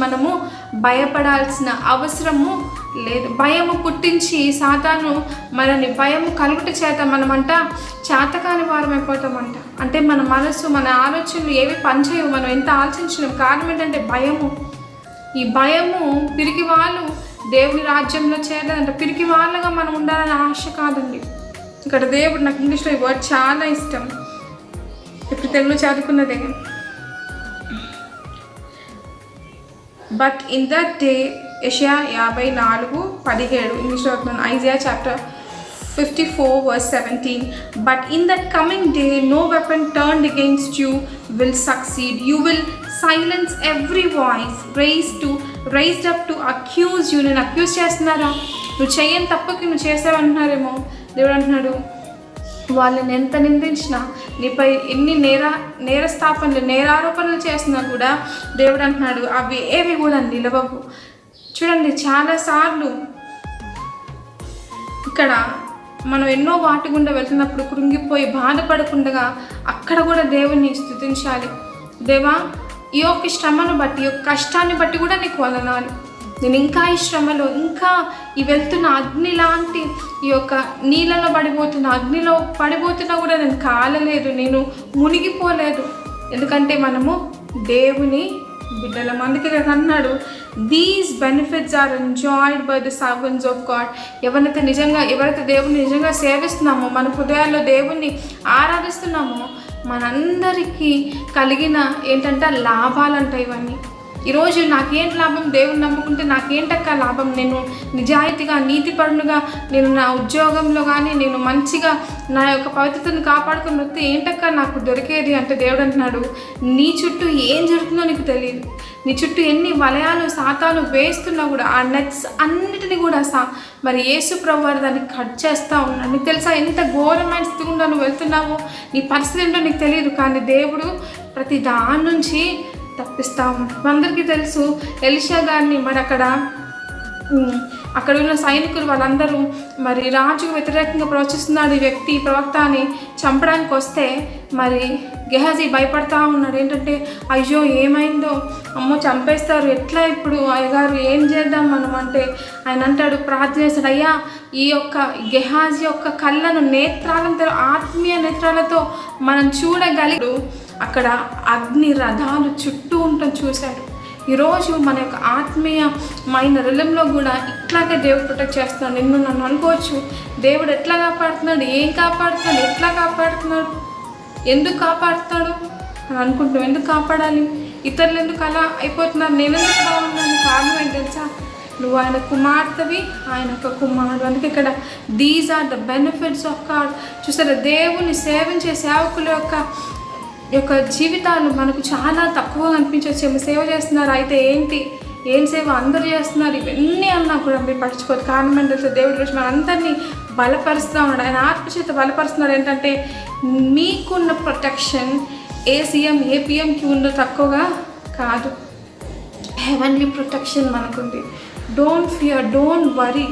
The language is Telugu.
మనము భయపడాల్సిన అవసరము లేదు. భయము పుట్టించి సాతాను మనని భయము కలుగుట చేత మనమంట చేతకాని వారం అయిపోతామంట అంటే మన మనసు మన ఆలోచనలు ఏవి పనిచేయవు. మనం ఎంత ఆలోచించినాం. కారణం ఏంటంటే భయము. ఈ భయము పిరికి వాళ్ళు దేవుని రాజ్యంలో చేరలేదంట పిరికి వాళ్ళగా మనం ఉండాలని ఆశ కాదండి. ఇక్కడ దేవుడు నాకు ఇంగ్లీష్లో ఈ వర్డ్ చాలా ఇష్టం. ఇప్పుడు తెలుగు చదువుకున్నదే. బట్ ఇన్ దట్ డే యషయా యాభై నాలుగు పదిహేడు ఇంగ్లీష్లో అవుతున్నాను Isaiah chapter fifty four verse seventeen but in that coming day no weapon turned against you will succeed you will silence every voice raise to raised up to accuse you నేను అక్యూజ్ చేస్తున్నారా? నువ్వు చేయని తప్పకి నువ్వు చేసావంటున్నారేమో దేవుడు అంటున్నాడు వాళ్ళని ఎంత నిందించినా నీపై ఎన్ని నేర నేరస్థాపనలు నేరారోపణలు చేసినా కూడా దేవుడు అంటున్నాడు అవి ఏవి కూడా నిలవవు. చూడండి చాలాసార్లు ఇక్కడ మనం ఎన్నో వాటి గుండా వెళ్తున్నప్పుడు కృంగిపోయి బాధపడకుండా అక్కడ కూడా దేవుణ్ణి స్థుతించాలి. దేవా ఈ యొక్క శ్రమను బట్టి ఈ యొక్క కష్టాన్ని బట్టి కూడా నీకు వదనాలి. నేను ఇంకా ఈ శ్రమలో ఇంకా ఈ వెళ్తున్న అగ్ని లాంటి ఈ యొక్క నీళ్ళలో పడిపోతున్న అగ్నిలో పడిపోతున్నా కూడా నేను కాలలేదు నేను మునిగిపోలేదు. ఎందుకంటే మనము దేవుని బిడ్డల. మందికి కదా అన్నాడు these benefits are enjoyed by the servants of God ఎవరైతే నిజంగా ఎవరైతే దేవుని నిజంగా సేవిస్తున్నామో మన హృదయాల్లో దేవుణ్ణి ఆరాధిస్తున్నామో మనందరికీ కలిగిన ఏంటంటే లాభాలంట ఇవన్నీ. ఈరోజు నాకేంటి లాభం? దేవుని నమ్ముకుంటే నాకేంటక్క లాభం? నేను నిజాయితీగా నీతిపరునుగా నేను నా ఉద్యోగంలో కానీ నేను మంచిగా నా యొక్క పవిత్రతను కాపాడుకుని వస్తే ఏంటక్క నాకు దొరికేది అంటే దేవుడు అంటున్నాడు నీ చుట్టూ ఏం జరుగుతుందో నీకు తెలియదు నీ చుట్టూ ఎన్ని వలయాలు సాతాలు వేస్తున్నా కూడా ఆ నెట్స్ అన్నిటిని కూడా సా మరి యేసు ప్రభువారు దాన్ని కట్ చేస్తూ ఉన్నాడు నీకు తెలుసా ఎంత ఘోరమైన స్థితి గుండా నువ్వు వెళ్తున్నావో? నీ పరిస్థితి ఏంటో నీకు తెలియదు కానీ దేవుడు ప్రతి దాని నుంచి తప్పిస్తాము. అందరికీ తెలుసు ఎలిషా గారిని మరి అక్కడ అక్కడ ఉన్న సైనికులు వాళ్ళందరూ మరి రాజుకు వ్యతిరేకంగా ప్రవచిస్తున్నాడు ఈ వ్యక్తి ఈ ప్రవక్త అని చంపడానికి వస్తే మరి గెహాజీ భయపడతా ఉన్నాడు. ఏంటంటే అయ్యో ఏమైందో? అమ్మో చంపేస్తారు. ఎట్లా ఇప్పుడు? అయ్యగారు ఏం చేద్దాం మనం అంటే ఆయన అంటాడు ప్రార్థన చేస్తాడు. అయ్యా ఈ యొక్క గెహాజీ యొక్క కళ్ళను నేత్రాలతో ఆత్మీయ నేత్రాలతో మనం చూడగలిగాడు అక్కడ అగ్ని రథాలు చుట్టూ ఉండటం చూశాడు. ఈరోజు మన యొక్క ఆత్మీయమైన రిలంలో కూడా ఇట్లాగే దేవుడు ప్రొటెక్ట్ చేస్తున్నాడు. నిన్ను నన్ను అనుకోవచ్చు. దేవుడు ఎట్లా కాపాడుతున్నాడు? ఏం కాపాడుతున్నాడు? ఎట్లా కాపాడుతున్నాడు? ఎందుకు కాపాడుతాడు అని అనుకుంటున్నాం. ఎందుకు కాపాడాలి? ఇతరులు ఎందుకు అలా అయిపోతున్నారు? నేను ఎందుకు బాగున్నాను కారణం ఏంటి తెలుసా? నువ్వు ఆయన కుమార్తెవి ఆయన యొక్క కుమారుడు. అందుకే ఇక్కడ these are the benefits of God చూసారా? దేవుని సేవించే సేవకుల యొక్క యొక్క జీవితాలు మనకు చాలా తక్కువ అనిపించవచ్చు ఏమో సేవ చేస్తున్నారు. అయితే ఏంటి? ఏం సేవ అందరూ చేస్తున్నారు? ఇవన్నీ అన్నా కూడా మీరు పట్టించుకోవద్దు. కారణం ఏంటంటే దేవుడి రోజు మనందరినీ బలపరుస్తూ ఉన్నాడు. ఆయన ఆత్మచేత బలపరుస్తున్నారు. ఏంటంటే మీకున్న ప్రొటెక్షన్ ఏ సీఎం ఏ పిఎంకి ఉందో తక్కువగా కాదు. హెవెన్లీ ప్రొటెక్షన్ మనకుంది. Don't fear don't worry